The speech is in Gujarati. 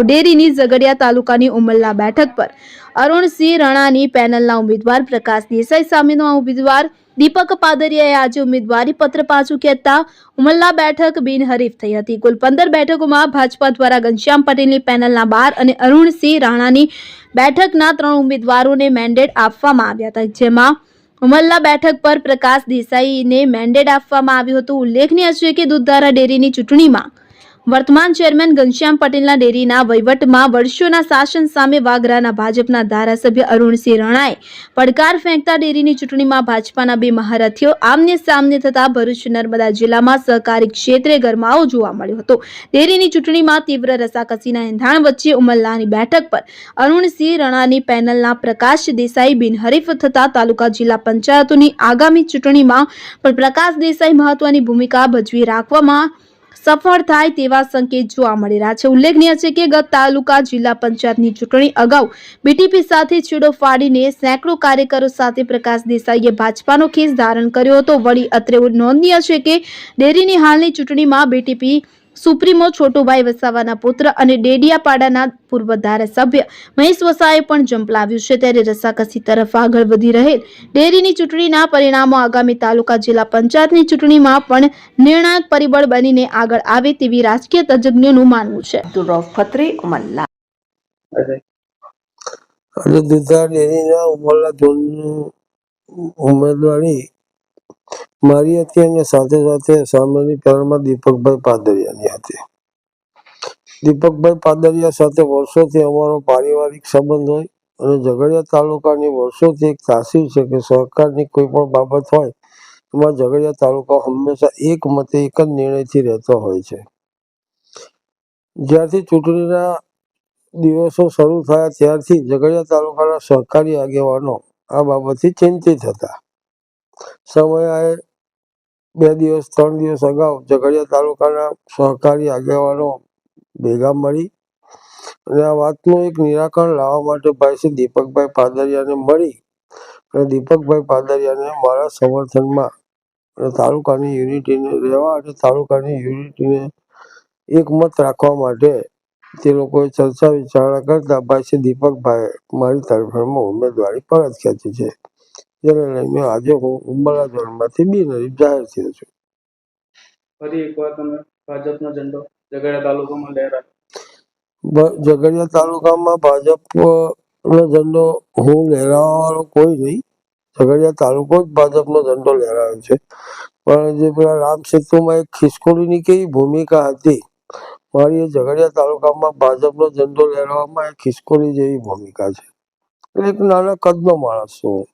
ડેરીની ઝઘડિયા તાલુકાની ઉમરલા બેઠક પર અરુણસિંહ રણાની પેનલના ઉમેદવાર પ્રકાશ દેસાઈ સામેનો ઉમેદવાર દીપક પાદરિયાએ આજે ઉમેદવારી પત્ર પાછું ખેંચતા ઉમરલા બેઠક બિનહરીફ થઈ હતી. કુલ પંદર બેઠકોમાં ભાજપા દ્વારા ઘનશ્યામ પટેલની પેનલના બાર અને અરુણસિંહ રાણાની બેઠકના ત્રણ ઉમેદવારોને મેન્ડેટ આપવામાં આવ્યા હતા, જેમાં ઉમરલા બેઠક પર પ્રકાશ દેસાઈને મેન્ડેટ આપવામાં આવ્યું હતું. ઉલ્લેખનીય છે કે દૂધધારા ડેરીની ચૂંટણીમાં વર્તમાન ચેરમેન ઘનશ્યામ પટેલના ડેરીના વહીવટમાં વર્ષોના શાસન સામે વાગરાના ભાજપના ધારાસભ્ય અરુણસિંહ રણાએ પડકાર ફેંકતા ડેરીની ચૂંટણીમાં ભાજપાના બે મહારથીઓ આમને સામને થતા ભરૂચ, નર્મદા જિલ્લામાં સહકારી ક્ષેત્રે ગરમાવો જોવા મળ્યો હતો. ડેરીની ચૂંટણીમાં તીવ્ર રસાકસીના એંધાણ વચ્ચે ઉમલ્લાની બેઠક પર અરુણસિંહ રણાની પેનલના પ્રકાશ દેસાઈ બિનહરીફ થતા તાલુકા જિલ્લા પંચાયતોની આગામી ચૂંટણીમાં પણ પ્રકાશ દેસાઈ મહત્વની ભૂમિકા ભજવી રાખવામાં સફળ થાય તેવા સંકેત જોવા મળી રહ્યા છે. ઉલ્લેખનીય છે કે ગત તાલુકા જિલ્લા પંચાયતની ચૂંટણી અગાઉ બીટીપી સાથે છેડો ફાડીને સેંકડો કાર્યકરો સાથે પ્રકાશ દેસાઈએ ભાજપાનો ખેસ ધારણ કર્યો હતો. વળી અત્રે નોંધનીય છે કે ડેરીની હાલની ચૂંટણીમાં બીટીપી સુપ્રીમો છોટુભાઈ વસાવાના પુત્ર અને ડેડિયાપાડાના પૂર્વ ધારાસભ્ય મહેશ વસાએ પણ ઝંપલાવ્યું છે. ત્યારે રસાકસી તરફ આગળ વધી રહેલ ડેરીની ચૂંટણીના પરિણામો આગામી તાલુકા જિલ્લા પંચાયતની ચૂંટણીમાં પણ નિર્ણાયક પરિબળ બનીને આગળ આવે તેવી રાજકીય તજજ્ઞોનું માનવું છે. ફત્રી ઉમલ્લા અને દુધાર ડેરીના ઉમરલા ઝોનની ઉમેદવારી મારી હતી અને સાથે સાથે સામેની પેનલમાં દીપકભાઈ પાદરિયાની હતી. દીપકભાઈ પાદરિયા સાથે વર્ષોથી અમારો પારિવારિક સંબંધ હોય અને ઝઘડિયા તાલુકાની વર્ષોથી એક તાસીર છે કે સરકારની કોઈ પણ બાબત હોય, એમાં ઝઘડિયા તાલુકા હંમેશા એક મતે એક જ નિર્ણયથી રહેતો હોય છે. જ્યારથી ચૂંટણીના દિવસો શરૂ થયા ત્યારથી ઝઘડિયા તાલુકાના સહકારી આગેવાનો આ બાબતથી ચિંતિત હતા. સમયે બે દિવસ, ત્રણ દિવસ અગાઉ ઝઘડિયા તાલુકાના સહકારી આગેવાનો ભેગા મળી અને આ વાતનું એક નિરાકરણ લાવવા માટે ભાઈ શ્રી દીપકભાઈ પાદરિયાને મળી અને દીપકભાઈ પાદરિયાને મારા સમર્થનમાં અને તાલુકાની યુનિટીને, રહેવા અને તાલુકાની યુનિટીને એકમત રાખવા માટે તે લોકોએ ચર્ચા વિચારણા કરતા ભાઈ શ્રી દીપકભાઈએ મારી તરફેણમાં ઉમેદવારી પરત ખેંચી છે. જેને લઈને આજે હું ઉમરલા ઝોનમાંથી બિનહરીફ જાહેર થયો છું. ફરી એકવાર તમે ભાજપનો ઝંડો ઝઘડિયા તાલુકામાં ઝઘડિયા તાલુકામાં ભાજપનો ઝંડો હું લહેરાવવાનો કોઈ નહીં. ઝઘડિયા તાલુકો જ ભાજપનો ઝંડો લહેરાવે છે. પણ જે પેલા રામ સેતુમાં એક ખિસકોલીની કેવી ભૂમિકા હતી મારી એ ઝઘડિયા તાલુકામાં ભાજપનો ઝંડો લહેરાવવામાં એક ખિસકોલી જેવી ભૂમિકા છે. એક નાના કદનો માણસ છું.